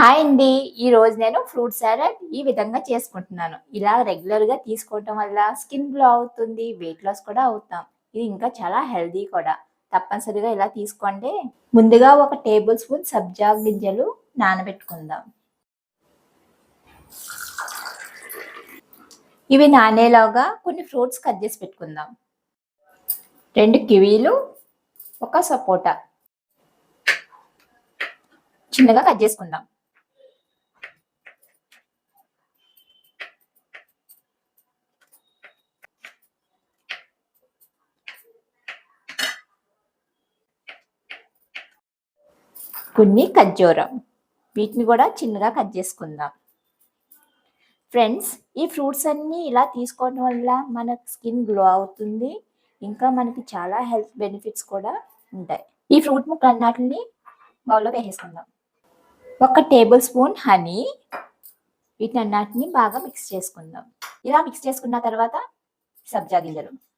Hi అండి. ఈ రోజు నేను ఫ్రూట్ సాలడ్ ఈ విధంగా చేసుకుంటున్నాను. ఇలా రెగ్యులర్గా తీసుకోవటం వల్ల స్కిన్ గ్లో అవుతుంది వెయిట్ లాస్ కూడా అవుతాం. ఇది ఇంకా చాలా హెల్దీ కూడా. తప్పనిసరిగా ఇలా తీసుకోండి. ముందుగా ఒక టేబుల్ స్పూన్ సబ్జా గింజలు నానబెట్టుకుందాం. ఇవి నానేలాగా కొన్ని ఫ్రూట్స్ కట్ చేసి పెట్టుకుందాం. రెండు కివీలు ఒక సపోటా. చిన్నగా కట్ చేసుకుందాం. కొన్ని ఖర్జూరం వీటిని కూడా చిన్నగా కట్ చేసుకుందాం. ఫ్రెండ్స్ ఈ ఫ్రూట్స్ అన్నీ ఇలా తీసుకోవడం వల్ల మన స్కిన్ గ్లో అవుతుంది. ఇంకా మనకి చాలా హెల్త్ బెనిఫిట్స్ కూడా ఉంటాయి. ఈ ఫ్రూట్ ముక్కలన్నిటిని బౌల్లో వేసేసుకుందాం. ఒక టేబుల్ స్పూన్ హనీ. వీటన్నిటిని బాగా మిక్స్ చేసుకుందాం. ఇలా మిక్స్ చేసుకున్న తర్వాత సబ్జా గింజలు.